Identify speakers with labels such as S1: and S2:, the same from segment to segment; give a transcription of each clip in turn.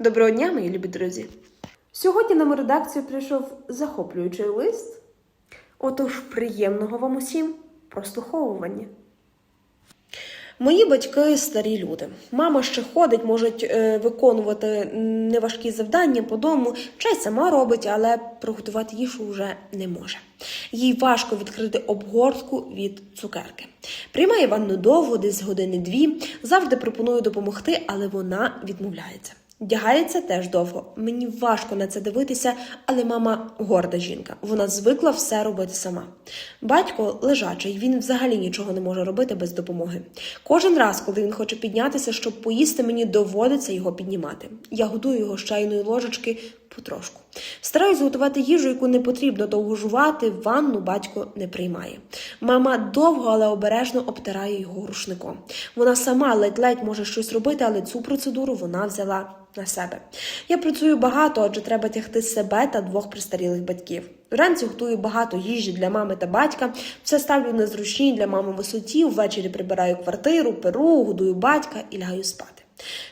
S1: Доброго дня, мої любі друзі! Сьогодні нам у редакцію прийшов захоплюючий лист. Отож, приємного вам усім прослуховування. Мої батьки старі люди. Мама ще ходить, можуть е, виконувати неважкі завдання по дому, чай сама робить, але приготувати їжу вже не може. Їй важко відкрити обгортку від цукерки. Приймає ванну довго, десь години-дві, завжди пропоную допомогти, але вона відмовляється. Вдягається теж довго. Мені важко на це дивитися, але мама горда жінка. Вона звикла все робити сама. Батько лежачий, він взагалі нічого не може робити без допомоги. Кожен раз, коли він хоче піднятися, щоб поїсти, мені доводиться його піднімати. Я годую його з чайної ложечки потрошку. Стараюсь готувати їжу, яку не потрібно довго жувати, ванну батько не приймає. Мама довго, але обережно обтирає його рушником. Вона сама ледь-ледь може щось робити, але цю процедуру вона взяла на себе. Я працюю багато, адже треба тягти себе та двох пристарілих батьків. Вранці готую багато їжі для мами та батька. Все ставлю на зручній для мами висоті. Ввечері прибираю квартиру, перу, годую батька і лягаю спати.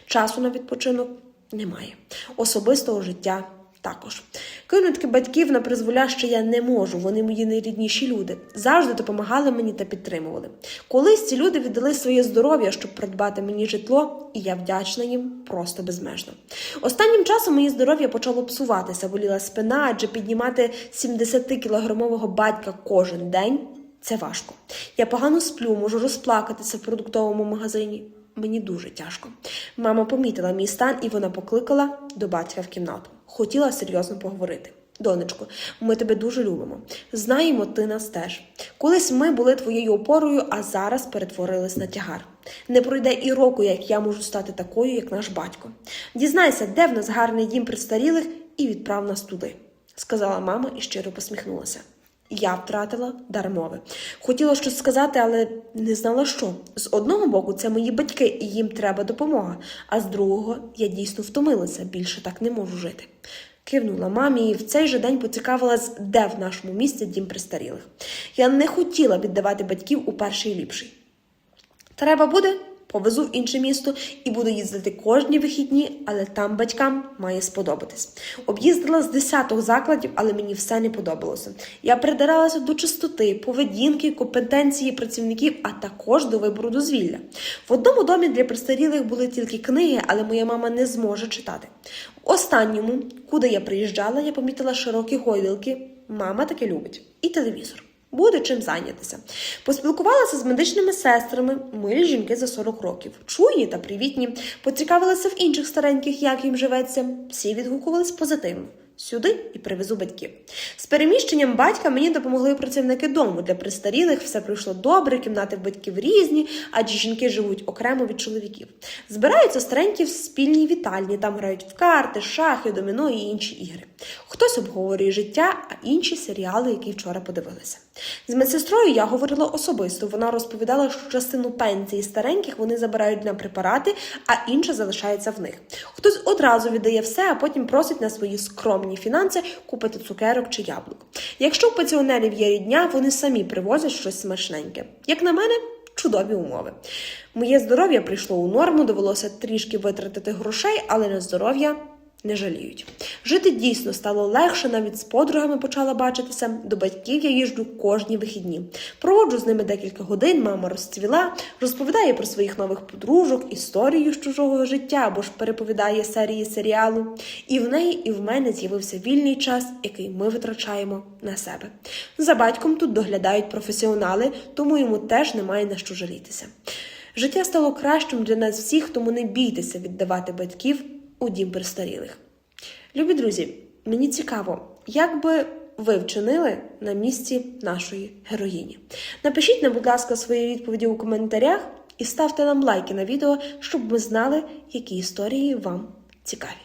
S1: Часу на відпочинок немає. Особистого життя також. Кинути батьків на призволяще я не можу. Вони мої найрідніші люди. Завжди допомагали мені та підтримували. Колись ці люди віддали своє здоров'я, щоб придбати мені житло, і я вдячна їм просто безмежно. Останнім часом моє здоров'я почало псуватися, боліла спина, адже піднімати 70-кілограмового батька кожен день це важко. Я погано сплю, можу розплакатися в продуктовому магазині. Мені дуже тяжко. Мама помітила мій стан, і вона покликала до батька в кімнату. Хотіла серйозно поговорити. Донечко, ми тебе дуже любимо. Знаємо, ти нас теж. Колись ми були твоєю опорою, а зараз перетворились на тягар. Не пройде і року, як я можу стати такою, як наш батько. Дізнайся, де в нас гарний дім престарілих, і відправ нас туди, сказала мама і щиро посміхнулася. Я втратила дар мови. Хотіла щось сказати, але не знала що. З одного боку, це мої батьки, і їм треба допомога. А з другого, я дійсно втомилася, більше так не можу жити. Кивнула мамі і в цей же день поцікавилась, де в нашому місті дім престарілих. Я не хотіла віддавати батьків у перший ліпший. Треба буде, повезу в інше місто і буду їздити кожні вихідні, але там батькам має сподобатись. Об'їздила з десяток закладів, але мені все не подобалося. Я придиралася до чистоти, поведінки, компетенції працівників, а також до вибору дозвілля. В одному домі для престарілих були тільки книги, але моя мама не зможе читати. В останньому, куди я приїжджала, я помітила широкі гойдалки. Мама таке любить. І телевізор. Буде чим зайнятися. Поспілкувалася з медичними сестрами, милі жінки за 40 років, Чує та привітні, поцікавилася в інших стареньких, як їм живеться. Всі відгукувались позитивно. Сюди і привезу батьків. З переміщенням батька мені допомогли працівники дому. Для престарілих все пройшло добре, кімнати в батьків різні, адже жінки живуть окремо від чоловіків. Збираються старенькі в спільній вітальні, там грають в карти, шахи, доміно і інші ігри. Хтось обговорює життя, а інші серіали, які вчора подивилися. З медсестрою я говорила особисто. Вона розповідала, що частину пенсії стареньких вони забирають на препарати, а інша залишається в них. Хтось одразу віддає все, а потім просить на свої скромні фінанси купити цукерок чи яблук. Якщо у пенсіонерів є рідня, вони самі привозять щось смачненьке. Як на мене, чудові умови. Моє здоров'я прийшло у норму, довелося трішки витратити грошей, але на здоров'я не жаліють. Жити дійсно стало легше, навіть з подругами почала бачитися. До батьків я їжджу кожні вихідні. Проводжу з ними декілька годин. Мама розцвіла, розповідає про своїх нових подружок, історію з чужого життя або ж переповідає серії серіалу. І в неї, і в мене з'явився вільний час, який ми витрачаємо на себе. За батьком тут доглядають професіонали, тому йому теж немає на що жалітися. Життя стало кращим для нас всіх, тому не бійтеся віддавати батьків у дім престарілих. Любі друзі, мені цікаво, як би ви вчинили на місці нашої героїні. Напишіть нам, будь ласка, свої відповіді у коментарях і ставте нам лайки на відео, щоб ми знали, які історії вам цікаві.